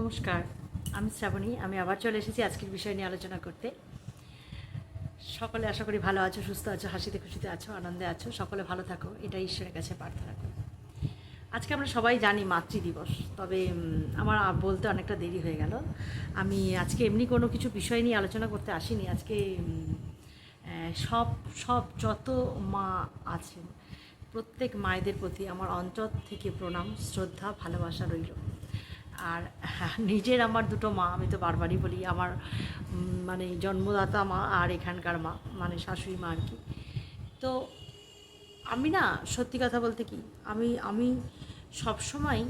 নমস্কার, আমি শ্রাবণী, আমি আবার চলে এসেছি আজকের বিষয় নিয়ে আলোচনা করতে। সকলে আশা করি ভালো আছো, সুস্থ আছো, হাসিতে খুশিতে আছো, আনন্দে আছো, সকলে ভালো থাকো এটা ঈশ্বরের কাছে প্রার্থনা করি। আজকে আমরা সবাই জানি মাতৃদিবস তবে আমার বলতে অনেকটা দেরি হয়ে গেল। আমি আজকে এমনি কোনো কিছু বিষয় নিয়ে আলোচনা করতে আসিনি, আজকে সব সব যত মা আছেন, প্রত্যেক মায়েদের প্রতি আমার অন্তর থেকে প্রণাম, শ্রদ্ধা, ভালোবাসা রইল। আর নিজের আমার দুটো মা, আমি তো বারবারই বলি, আমার মানে জন্মদাতা মা আর এখানকার মা মানে শাশুড়ি মা আর কি। তো আমি না, সত্যি কথা বলতে কি, আমি আমি সবসময়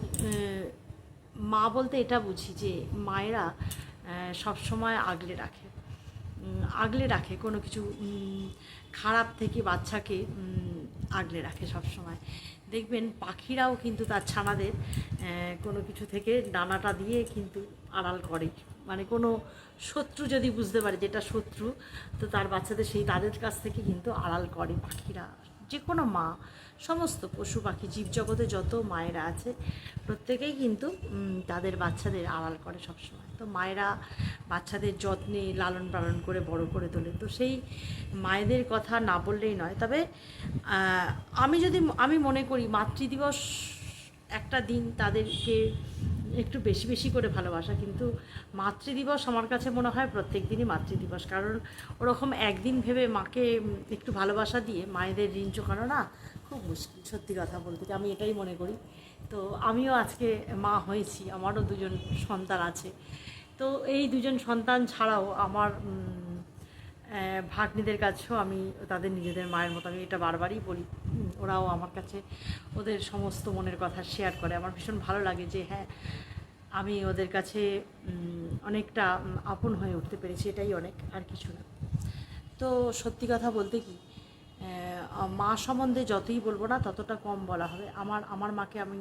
মা বলতে এটা বুঝি যে মায়েরা সবসময় আগলে রাখে। আগলে রাখে, কোনো কিছু খারাপ থেকে বাচ্চাকে আগলে রাখে সব সময় দেখবেন পাখিরাও কিন্তু তার ছানাদের কোনো কিছু থেকে ডানাটা দিয়ে কিন্তু আড়াল করে। মানে কোনো শত্রু যদি বুঝতে পারে যেটা শত্রু, তো তার বাচ্চাদের সেই তাদের কাছ থেকে কিন্তু আড়াল করে পাখিরা। যে কোনো মা, সমস্ত পশু পাখি, জীবজগতে যত মায়েরা আছে, প্রত্যেকেই কিন্তু তাদের বাচ্চাদের আড়াল করে সবসময়। তো মায়েরা বাচ্চাদের যত্নে লালন পালন করে, বড় করে তোলে। তো সেই মায়েদের কথা না বললেই নয়। তবে আমি যদি, আমি মনে করি মাতৃদিবস একটা দিন তাদেরকে একটু বেশি বেশি করে ভালোবাসা। কিন্তু মাতৃদিবস আমার কাছে মনে হয় প্রত্যেক দিনই মাতৃদিবস। কারণ ওরকম একদিন ভেবে মাকে একটু ভালোবাসা দিয়ে মায়েদের ঋণ চোকানো না খুব মুশকিল। সত্যি কথা বলতে আমি এটাই মনে করি। তো আমিও আজকে মা হয়েছি, আমারও দুজন সন্তান আছে। তো এই দুজন সন্তান ছাড়াও আমার ভাগ্নিদের কাছেও আমি তাদের নিজেদের মায়ের মতো আমি এটা বারবারই বলি। ওরাও আমার কাছে ওদের সমস্ত মনের কথা শেয়ার করে। আমার ভীষণ ভালো লাগে যে হ্যাঁ আমি ওদের কাছে অনেকটা আপন হয়ে উঠতে পেরেছি, এটাই অনেক, আর কিছু না। তো সত্যি কথা বলতে কি মা সম্বন্ধে যতই বলব না, ততটা কম বলা হবে। আমার আমার মাকে আমি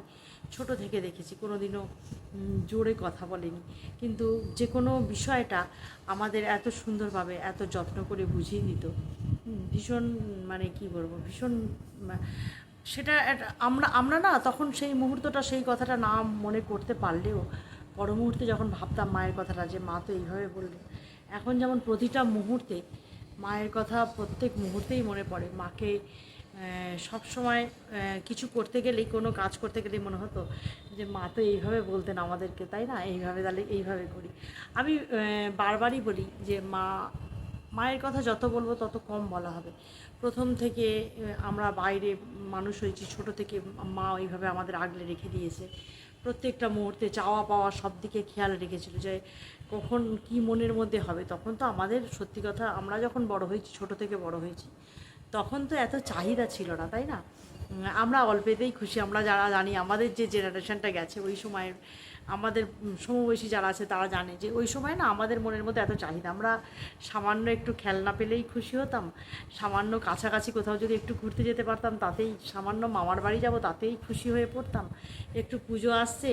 ছোট থেকে দেখেছি কোনো দিনও জোরে কথা বলেনি। কিন্তু যে কোনো বিষয়টা আমাদের এত সুন্দরভাবে, এত যত্ন করে বুঝিয়ে দিত। ভীষণ মানে কি বলব, ভীষণ সেটা আমরা আমরা না তখন সেই মুহূর্তটা, সেই কথাটা না মনে করতে পারলেও পর মুহূর্তে যখন ভাবতাম মায়ের কথাটা যে, মা তো এইভাবে বললেন এখন যেমন প্রতিটা মুহূর্তে মায়ের কথা প্রত্যেক মুহূর্তেই মনে পড়ে। মাকে সব সময় কিছু করতে গেলেই, কোনো কাজ করতে গেলেই মনে হতো যে, মা তো এইভাবে বলতেন আমাদেরকে, তাই না? এইভাবে, তাহলে এইভাবে করি। আমি বারবারই বলি যে, মা মায়ের কথা যত বলব, তত কম বলা হবে। প্রথম থেকে আমরা বাইরে মানুষ হয়েছি, ছোট থেকে মা ওইভাবে আমাদের আগলে রেখে দিয়েছে। প্রত্যেকটা মুহূর্তে চাওয়া পাওয়া সব দিকে খেয়াল রেখেছিল যে, কখন কি মনের মধ্যে হবে। তখন তো আমাদের, সত্যি কথা, আমরা যখন বড় হয়েছি, ছোট থেকে বড় হয়েছি, তখন তো এত চাহিদা ছিল না, তাই না? আমরা অল্পেতেই খুশি। আমরা যারা জানি, আমাদের যে জেনারেশনটা গেছে, ওই সময়ের আমাদের সমবয়সী যারা আছে, তারা জানে যে ওই সময় না আমাদের মনের মধ্যে এত চাহিদা। আমরা সামান্য একটু খেলনা পেলেই খুশি হতাম। সামান্য কাছাকাছি কোথাও যদি একটু ঘুরতে যেতে পারতাম, তাতেই সামান্য মামার বাড়ি যাব, তাতেই খুশি হয়ে পড়তাম। একটু পুজো আসছে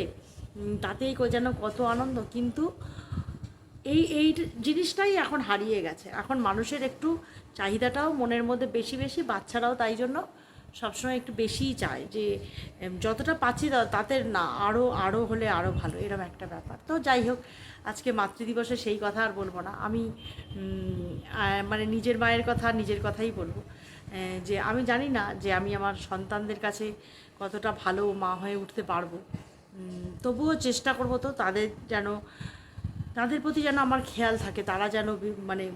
তাতেই যেন কত আনন্দ। কিন্তু এই এই জিনিসটাই এখন হারিয়ে গেছে। এখন মানুষের একটু চাহিদাটাও মনের মধ্যে বেশি বেশি, বাচ্চারাও তাই জন্য সবসময় একটু বেশিই চায় যে যতটা পাচ্ছি তা- তাতে না আরও আরও হলে আরও ভালো এরকম একটা ব্যাপার। তো যাই হোক, আজকে মাতৃদিবসে সেই কথা আর বলব না। আমি মানে নিজের মায়ের কথা, নিজের কথাই বলব। যে আমি জানি না যে আমি আমার সন্তানদের কাছে কতটা ভালো মা হয়ে উঠতে পারব। তবুও চেষ্টা করব তো তাদের যেন, তাদের প্রতি যেন আমার খেয়াল থাকে, তারা যেন মানে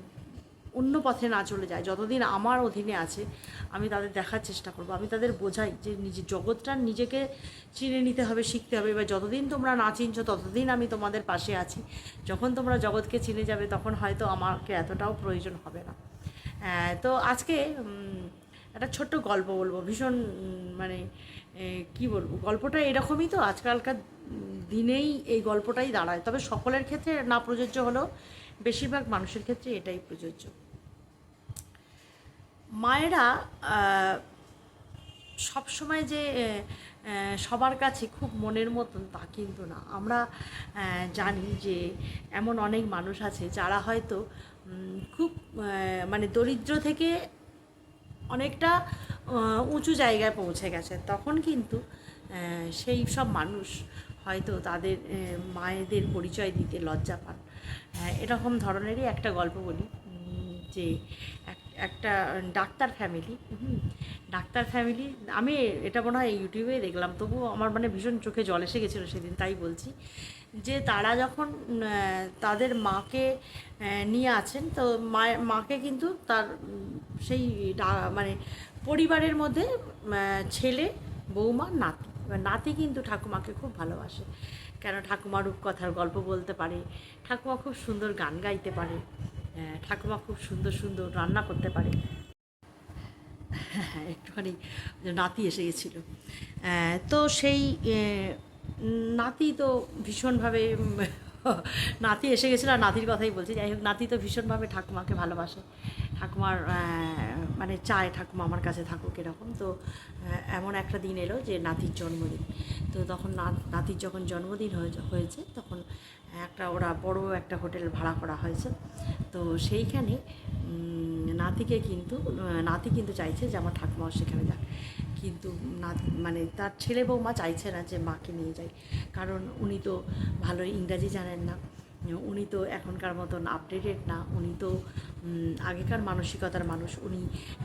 অন্য পথে না চলে যায়। যতদিন আমার অধীনে আছে, আমি তাদের দেখার চেষ্টা করব। আমি তাদের বোঝাই যে নিজের জগৎটা নিজেকে চিনে নিতে হবে, শিখতে হবে। এবার যতদিন তোমরা না চিনছো, ততদিন আমি তোমাদের পাশে আছি। যখন তোমরা জগৎকে চিনে যাবে, তখন হয়তো আমাকে এতটাও প্রয়োজন হবে না। তো আজকে একটা ছোট্ট গল্প বলব। ভীষণ মানে কি বলব? গল্পটা এরকমই তো। আজকালকার দিনেই এই গল্পটাই দাঁড়ায়। তবে সকলের ক্ষেত্রে না প্রযোজ্য হলেও বেশিরভাগ মানুষের ক্ষেত্রে এটাই প্রযোজ্য। মায়েরা সবসময় যে সবার কাছে খুব মনের মতন তা কিন্তু না। আমরা জানি যে এমন অনেক মানুষ আছে যারা হয়তো খুব মানে দরিদ্র থেকে অনেকটা উঁচু জায়গায় পৌঁছে গেছে। তখন কিন্তু সেই সব মানুষ হয়তো তাদের মায়েদের পরিচয় দিতে লজ্জা পান। এরকম ধরনেরই একটা গল্প বলি যে একটা ডাক্তার ফ্যামিলি। ডাক্তার ফ্যামিলি, আমি এটা মনে হয় ইউটিউবে দেখলাম, তবুও আমার মানে ভীষণ চোখে জল এসে গেছিল সেদিন, তাই বলছি। যে তারা যখন তাদের মাকে নিয়ে আছেন, তো মাকে কিন্তু তার সেই মানে পরিবারের মধ্যে ছেলে, বৌমা, নাতি। নাতি কিন্তু ঠাকুমাকে খুব ভালোবাসে। কেন ঠাকুমা রূপকথার গল্প বলতে পারে, ঠাকুমা খুব সুন্দর গান গাইতে পারে। ঠাকুমা খুব সুন্দর সুন্দর রান্না করতে পারে। হ্যাঁ একটুখানি নাতি এসে গেছিল। আহ, তো সেই নাতি তো ভীষণভাবে নাতি এসে গেছিল আর নাতির কথাই বলছি। যাই হোক নাতি তো ভীষণভাবে ঠাকুমাকে ভালোবাসে। ঠাকুমার মানে চায় ঠাকুমা আমার কাছে থাকুক এরকম। তো এমন একটা দিন এলো যে নাতির জন্মদিন। তো তখন নাতির যখন জন্মদিন হয়ে- হয়েছে তখন একটা ওরা বড় একটা হোটেল ভাড়া করা হয়েছে। তো সেইখানে নাতিকে কিন্তু নাতি কিন্তু চাইছে যে আমার ঠাকুমাও সেখানে যাক। কিন্তু না মানে তার ছেলে বৌমা চাইছে না যে মাকে নিয়ে যাই। কারণ উনি তো ভালো ইংরাজি জানেন না। উনি তো এখনকার মতন আপডেটেড না। উনি তো আগেকার মানসিকতার মানুষ। উনি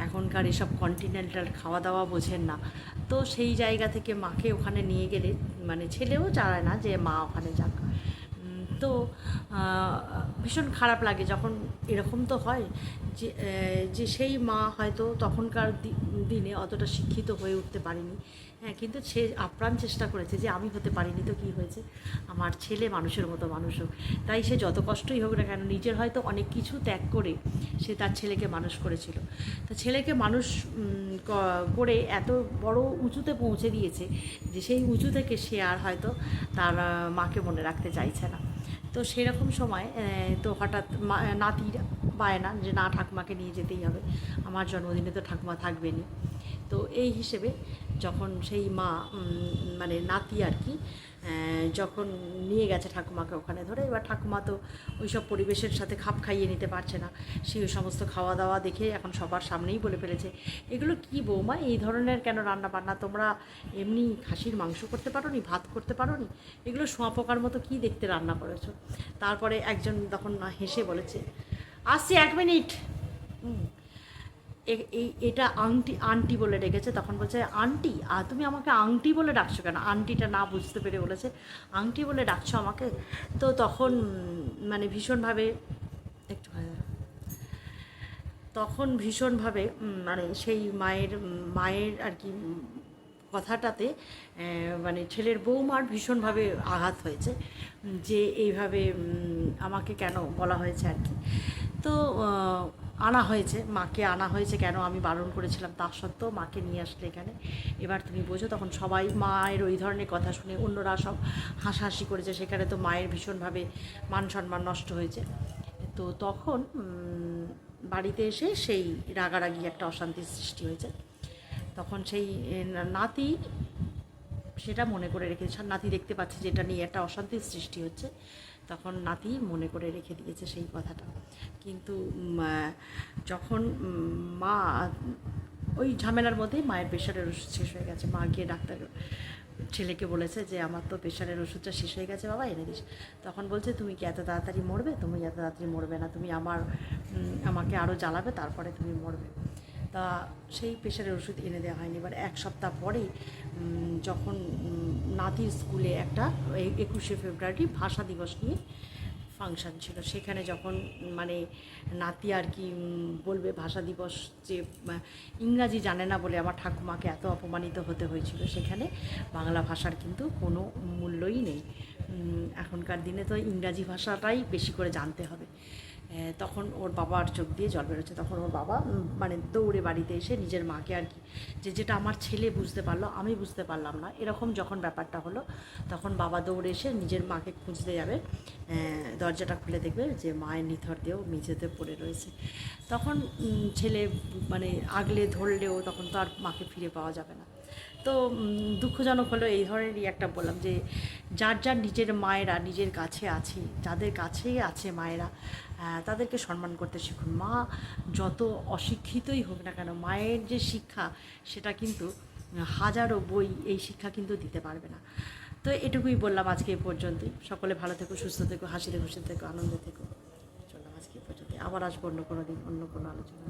এখনকার এসব কন্টিনেন্টাল খাওয়া দাওয়া বোঝেন না। তো সেই জায়গা থেকে মাকে ওখানে নিয়ে গেলে মানে ছেলেও চায় না যে মা ওখানে যাক। তো ভীষণ খারাপ লাগে যখন এরকম তো হয় যে যে সেই মা হয়তো তখনকার দিনে অতটা শিক্ষিত হয়ে উঠতে পারেনি। হ্যাঁ কিন্তু সে আপ্রাণ চেষ্টা করেছে যে আমি হতে পারিনি তো কী হয়েছে? আমার ছেলে মানুষের মতো মানুষ হোক। তাই সে যত কষ্টই হোক না কেন নিজের হয়তো অনেক কিছু ত্যাগ করে সে তার ছেলেকে মানুষ করেছিল। তো ছেলেকে মানুষ করে এত বড় উঁচুতে পৌঁছে দিয়েছে যে সেই উঁচু থেকে সে আর হয়তো তার মাকে মনে রাখতে চাইছে না। তো সেরকম সময় তো হঠাৎ মা- পায় না যে না ঠাকুমাকে নিয়ে যেতেই হবে, আমার জন্মদিনে তো ঠাকুমা থাকবেনই। তো এই হিসেবে যখন সেই মা মানে নাতি আর কি যখন নিয়ে গেছে ঠাকুমাকে ওখানে ধরে, এবার ঠাকুমা তো ওই সব পরিবেশের সাথে খাপ খাইয়ে নিতে পারছে না। সেই সমস্ত খাওয়া দাওয়া দেখে এখন সবার সামনেই বলে ফেলেছে, এগুলো কি বৌমা, এই ধরনের কেন রান্না বান্না তোমরা এমনি খাসির মাংস করতে পারো নি ভাত করতে পারো নি এগুলো শোঁয়া পোকার মতো কী দেখতে রান্না করেছ? তারপরে একজন তখন হেসে বলেছে, আসছি এক মিনিট। হুম। এই, এটা আংটি আন্টি বলে ডেকেছে, তখন বলছে আন্টি আর তুমি আমাকে আংটি বলে ডাকছো কেন? আন্টিটা না বুঝতে পেরে বলেছে আংটি বলে ডাকছো আমাকে? তো তখন মানে ভীষণভাবে, একটু তখন ভীষণভাবে মানে সেই মায়ের মায়ের আর কি কথাটাতে মানে ছেলের বৌমার ভীষণভাবে আঘাত হয়েছে, যে এইভাবে আমাকে কেন বলা হয়েছে আর কি। তো আনা হয়েছে, মাকে আনা হয়েছে, কেন আমি বারণ করেছিলাম তা সত্ত্বেও মাকে নিয়ে আসলে এখানে। এবার তুমি বোঝো, তখন সবাই মায়ের ওই ধরনের কথা শুনে অন্যরা সব হাসাহাসি করেছে, সেখানে তো মায়ের ভীষণভাবে মান সম্মান নষ্ট হয়েছে। তো তখন বাড়িতে এসে সেই রাগারাগি একটা অশান্তির সৃষ্টি হয়েছে। তখন সেই নাতি সেটা মনে করে রেখেছে, নাতি দেখতে পাচ্ছে যে এটা নিয়ে একটা অশান্তির সৃষ্টি হচ্ছে। তখন নাতি মনে করে রেখে দিয়েছে সেই কথাটা। কিন্তু যখন মা, ওই ঝামেলার মধ্যেই মায়ের প্রেশারের ওষুধ শেষ হয়ে গেছে। মা গিয়ে ডাক্তার ছেলেকে বলেছে যে, আমার তো প্রেশারের ওষুধটা শেষ হয়ে গেছে বাবা, এনে দিস। তখন বলছে, তুমি কি এত তাড়াতাড়ি মরবে? তুমি এত তাড়াতাড়ি মরবে না। তুমি আমার আমাকে আরও জ্বালাবে, তারপরে তুমি মরবে। তা সেই প্রেশারের ওষুধ এনে দেওয়া হয়নি। এবার এক সপ্তাহ উম, যখন নাতির স্কুলে একটা একুশে ফেব্রুয়ারি ভাষা দিবস নিয়ে ফাংশন ছিল সেখানে যখন মানে নাতি আর কি বলবে ভাষা দিবস যে ইংরাজি জানে না বলে আমার ঠাকুমাকে এত অপমানিত হতে হয়েছিল সেখানে বাংলা ভাষার কিন্তু কোনো মূল্যই নেই। এখনকার দিনে তো ইংরাজি ভাষাটাই বেশি করে জানতে হবে। তখন ওর বাবার চোখ দিয়ে জল বেরোচ্ছে। তখন ওর বাবা মানে দৌড়ে বাড়িতে এসে নিজের মাকে আর কি, যে যেটা আমার ছেলে বুঝতে পারল, আমি বুঝতে পারলাম না। এরকম যখন ব্যাপারটা হলো, তখন বাবা দৌড়ে এসে নিজের মাকে খুঁজতে যাবে। দরজাটা খুলে দেখবে যে মায়ের নিথর দিয়েও মেঝেতে পড়ে রয়েছে। তখন ছেলে মানে আগলে ধরলেও তখন তো আর মাকে ফিরে পাওয়া যাবে না। তো দুঃখজনক হলো এই ধরনেরই একটা বললাম যে, যার যার নিজের মায়েরা, নিজের কাছে আছে, যাদের কাছেই আছে মায়েরা তাদেরকে সম্মান করতে শিখুন। মা যত অশিক্ষিতই হোক না কেন, মায়ের যে শিক্ষা, সেটা কিন্তু, হাজারো বই এই শিক্ষা কিন্তু দিতে পারবে না। তো এটুকুই বললাম আজকে এই পর্যন্তই। সকলে ভালো থেকো, সুস্থ থেকো, হাসিতে খুশিতে থেকো, আনন্দে থেকো। চললাম আজকে এই পর্যন্ত আবার আসব অন্য কোনো দিন, অন্য কোনো আলোচনা